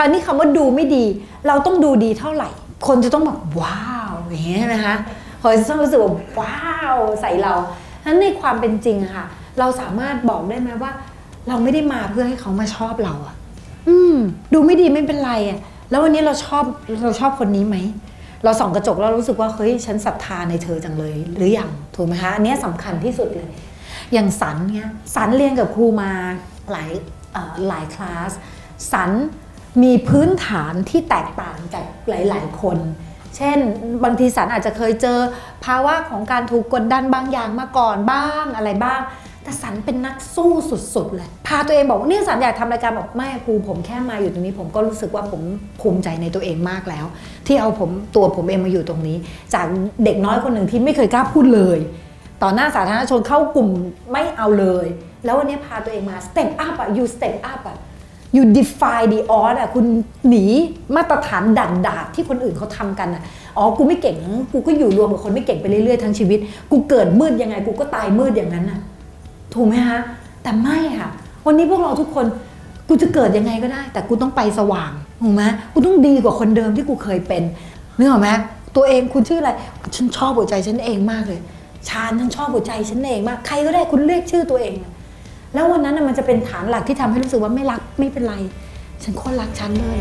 ราวนี้คำว่าดูไม่ดี เราต้องดูดีเท่าไหร่ คนจะต้องแบบว้าวอย่างเงี้ยใช่ไหมคะพอจะต้องรู้สึกว่าว้าวใส่เราฉะนั้นในความเป็นจริงอะค่ะ เราสามารถบอกได้ไหมว่า เราไม่ได้มาเพื่อให้เขามาชอบเราอะอืม ดูไม่ดีไม่เป็นไรอะแล้ววันนี้เราชอบเราชอบคนนี้ไหมเราส่องกระจกแล้วรู้สึกว่าเฮ้ยฉันศรัทธาในเธอจังเลยหรือยังถูกไหมคะอันเนี้ยสำคัญที่สุดเลย อย่างสันเนี่ยสันเรียนกับครูมาหลายเอ่อหลายคลาสสัน มีพื้นฐานที่แตกต่างจากหลาย ๆ คน เช่น บางทีสันอาจจะเคยเจอภาวะของการถูกกดดันบางอย่างมาก่อนบ้างอะไรบ้าง แต่สันเป็นนักสู้สุด ๆ เลย พาตัวเองบอกว่าเนี่ยสันอยากทำรายการบอกไม่ครูผมแค่มาอยู่ตรงนี้ ผมก็รู้สึกว่าผมภูมิใจในตัวเองมากแล้ว ที่เอาผมตัวผมเองมาอยู่ตรงนี้ จากเด็กน้อยคนหนึ่งที่ไม่เคยกล้าพูดเลย ต่อหน้าสาธารณชนเข้ากลุ่มไม่เอาเลย แล้ววันนี้พาตัวเองมา step up อะ you step up อะ you defy the odd อะคุณหนีมาตรฐานดันดาดที่คนอื่นเขาทำกันอะอ๋อกูไม่เก่งกูก็อยู่รวมกับคนไม่เก่งไปเรื่อยๆทั้งชีวิต กูเกิดมืดยังไง กูก็ตายมืดอย่างนั้นอะถูกไหมฮะแต่ไม่ค่ะ วันนี้พวกเราทุกคนกูจะเกิดยังไงก็ได้ แต่กูต้องไปสว่างถูกไหมกูต้องดีกว่าคนเดิมที่กูเคยเป็นนึกออกไหมตัวเองคุณชื่ออะไรฉันชอบหัวใจฉันเองมากเลยชาญฉันชอบหัวใจฉันเองมากใครก็ได้คุณเรียกชื่อตัวเองนะ แล้ววันนั้นมันจะเป็นฐานหลักที่ทำให้รู้สึกว่าไม่รักไม่เป็นไรฉันโคตรรักฉันเลย